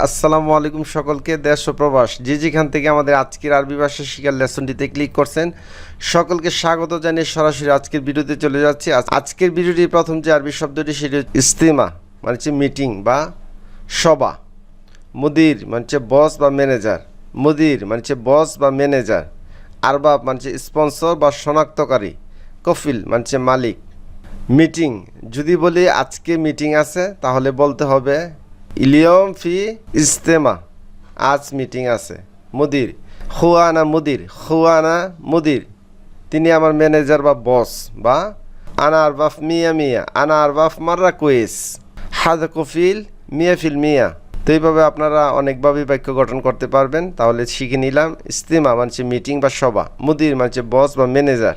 আসসালামু আলাইকুম সকলকে, দেশ ও প্রবাস। যে যেখান থেকে আমাদের আজকের আরবি ভাষা শিকার লেসনটিতে ক্লিক করছেন, সকলকে স্বাগত জানিয়ে সরাসরি আজকের ভিডিওতে চলে যাচ্ছি। আজ- আজকের ভিডিওটির প্রথম যে আরবি শব্দটি, সেটি হচ্ছে ইস্তেমা মানে হচ্ছে মিটিং বা সভা। মুদির মানে হচ্ছে বস বা ম্যানেজার। মুদির মানে হচ্ছে বস বা ম্যানেজার। আরবাব মানে হচ্ছে স্পন্সর বা শনাক্তকারী। কফিল মানে হচ্ছে মালিক। মিটিং, যদি বলি আজকে মিটিং আছে, তাহলে বলতে হবে ইলিয়ম ফি ইস্তেমা আজ মিটিং আছে। মুদির। খুয়ানা মুদির। খুয়ানা মুদির। তিনি আমার ম্যানেজার বা বস বা আনা আরবাফ মিয়া মিয়া। আনা আরবাফ মাররা কুইস হাদ কফিল মিয়া ফিল মিয়া। তো এইভাবে আপনারা অনেকভাবেই বাক্য গঠন করতে পারবেন। তাহলে শিখে নিলাম। ইস্তেমা মানছে মিটিং বা সভা। মুদির মানছে বস বা ম্যানেজার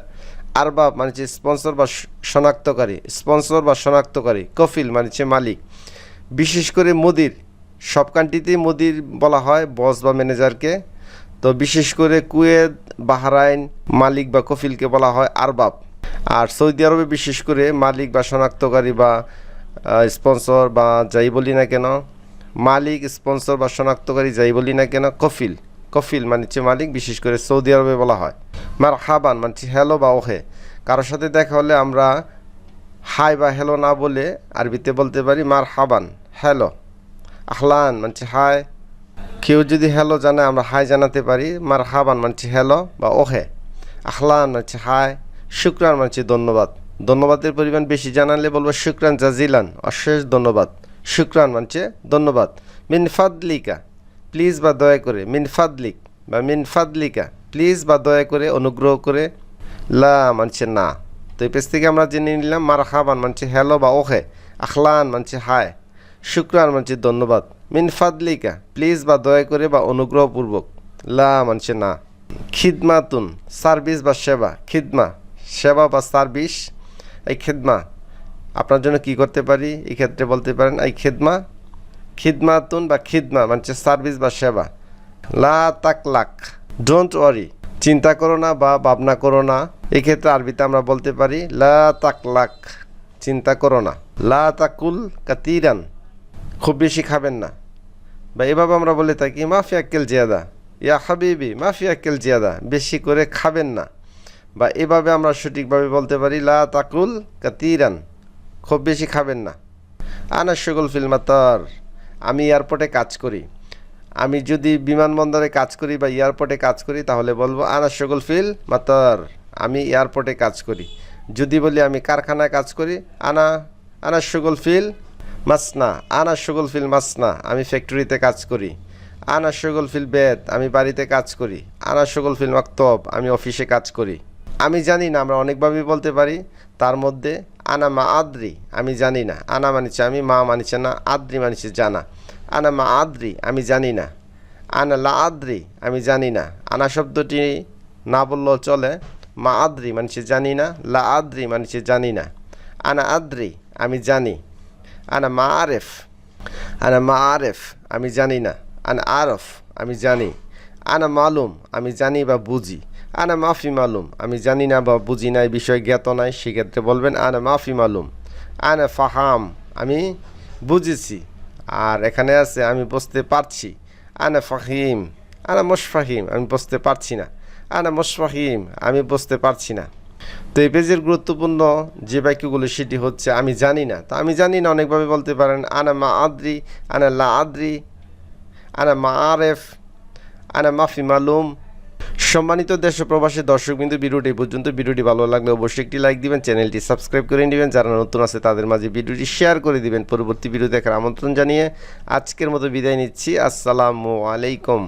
আরবাব মানে হচ্ছে স্পন্সর বা শনাক্তকারী। স্পন্সর বা শনাক্তকারী। কফিল মানে হচ্ছে মালিক। বিশেষ করে মোদির, সব কান্ট্রিতেই মোদির বলা হয় বস বা ম্যানেজারকে তো বিশেষ করে কুয়েত, বাহরাইন, মালিক বা কফিলকে বলা হয় আরবাব। আর সৌদি আরবে বিশেষ করে মালিক বা শনাক্তকারী বা স্পন্সর বা যাই বলি না কেন, মালিক স্পন্সর বা শনাক্তকারী যাই বলি না কেন, কফিল। কফিল মানে হচ্ছে মালিক, বিশেষ করে সৌদি আরবে বলা হয়। মার হাবান মানে হ্যালো বা ওহে। কারোর সাথে দেখা হলে আমরা হাই বা হ্যালো না বলে আরবিতে বলতে পারি মার হাবান হ্যালো। আহলান, মানছে হাই। কেউ যদি হ্যালো জানে, আমরা হাই জানাতে পারি। মার হাবান মানছে হ্যালো বা ওহে। আহলান, মানছে হাই। শুক্রান, মানছে ধন্যবাদ। ধন্যবাদের পরিমাণ বেশি জানালে বলব শুক্রান জাজিলান। অশেষ ধন্যবাদ। শুক্রান, মানছে ধন্যবাদ। মিন ফাদলিকা। প্লিজ বা দয়া করে, মিন ফাদলিক বা মিন ফাদলিকা। প্লিজ বা দয়া করে, অনুগ্রহ করে। লা, মানছে না। তো এই পেজ থেকে আমরা জেনে নিলাম মার খাবান মানছে হ্যালো বা ওহে। আখলান মানছে হায় শুক্রান মানছে, ধন্যবাদ। মিন ফাদলিকা প্লিজ বা দয়া করে বা অনুগ্রহপূর্বক। লা মানছে না। খিদমাতুন সার্ভিস বা সেবা। খিদমা, সেবা বা সার্ভিস এই খিদমা, আপনার জন্য কি করতে পারি? এই ক্ষেত্রে বলতে পারেন, এই খিদমা, খিদমাতুন বা খিদমা মানছে সার্ভিস বা সেবা। লা তাক লাক ডোন্ট ওয়ারি চিন্তা করো না বা ভাবনা করো না। এক্ষেত্রে আরবিতে আমরা বলতে পারি, লা তাক লাক চিন্তা করো না। লা তাকুল, কাতিরান। খুব বেশি খাবেন না। বা এভাবে আমরা বলে থাকি মাফি আক্কেল জিয়াদা। ইয়া হাবিবি মাফি আক্কেল জিয়াদা। বেশি করে খাবেন না। বা এভাবে আমরা সঠিকভাবে বলতে পারি, লা তাকুল কাতিরান। খুব বেশি খাবেন না। আনা শগুল ফিল্মাতার আমি এয়ারপোর্টে কাজ করি। আমি যদি বিমানবন্দরে কাজ করি বা এয়ারপোর্টে কাজ করি, তাহলে বলব, আনা শগুল ফিল মাতার। আমি এয়ারপোর্টে কাজ করি। যদি বলি, আমি কারখানায় কাজ করি। আনা আনা শগুল ফিল মাসনা আনা শগুল ফিল মাসনা, আমি ফ্যাক্টরিতে কাজ করি। আনা শগুল ফিল বেদ, আমি বাড়িতে কাজ করি। আনা শগুল ফিল মাকতব, আমি অফিসে কাজ করি। আমি জানি না, আমরা অনেকভাবেই বলতে পারি, তার মধ্যে আনা মা আদ্রি, আমি জানি না। আনা মানিছে আমি, মা মানিছে না, আদ্রি মানিছে জানা। আনা মা আদ্রি, আমি জানি না। আনা লা আদ্রি, আমি জানি না। আনা শব্দটি না বললেও চলে, মা আদ্রি মানিছে জানি না, লা আদ্রি মানিছে জানি না। আনা আদ্রি, আমি জানি। আনা মা আরেফ আনা মা আরেফ আমি জানি না। আনা আরফ, আমি জানি। আনা মালুম, আমি জানি বা বুঝি। আনা মাফি মালুম, আমি জানি না বা বুঝি না এই বিষয়ে জ্ঞাত নাই, সেক্ষেত্রে বলবেন আনা মাফি মালুম। আনা ফাহাম, আমি বুঝেছি। আর এখানে আছে, আমি বুঝতে পারছি। আনা ফাহিম, আনা মোশফাহিম, আমি বুঝতে পারছি না। আনা মোশফাহিম, আমি বুঝতে পারছি না। তো এই পেজের গুরুত্বপূর্ণ যে বাক্যগুলো, সেটি হচ্ছে, আমি জানি না। তো আমি জানি না, অনেকভাবে বলতে পারেন, আনা মা আদ্রি, আনা লা আদ্রি, আনা মা আরেফ, আনা মাফি মালুম। সম্মানিত দেশ প্রবাসী দর্শক বিন্দু, ভিডিওটি পর্যন্ত। ভিডিওটি ভালো লাগলে অবশ্যই একটি লাইক দিবেন, চ্যানেলটি সাবস্ক্রাইব করে নেবেন। যারা নতুন আছে, তাদের মাঝে ভিডিওটি শেয়ার করে দিবেন। পরবর্তী ভিডিও দেখার আমন্ত্রণ জানিয়ে আজকের মতো বিদায় নিচ্ছি। আসসালামু আলাইকুম।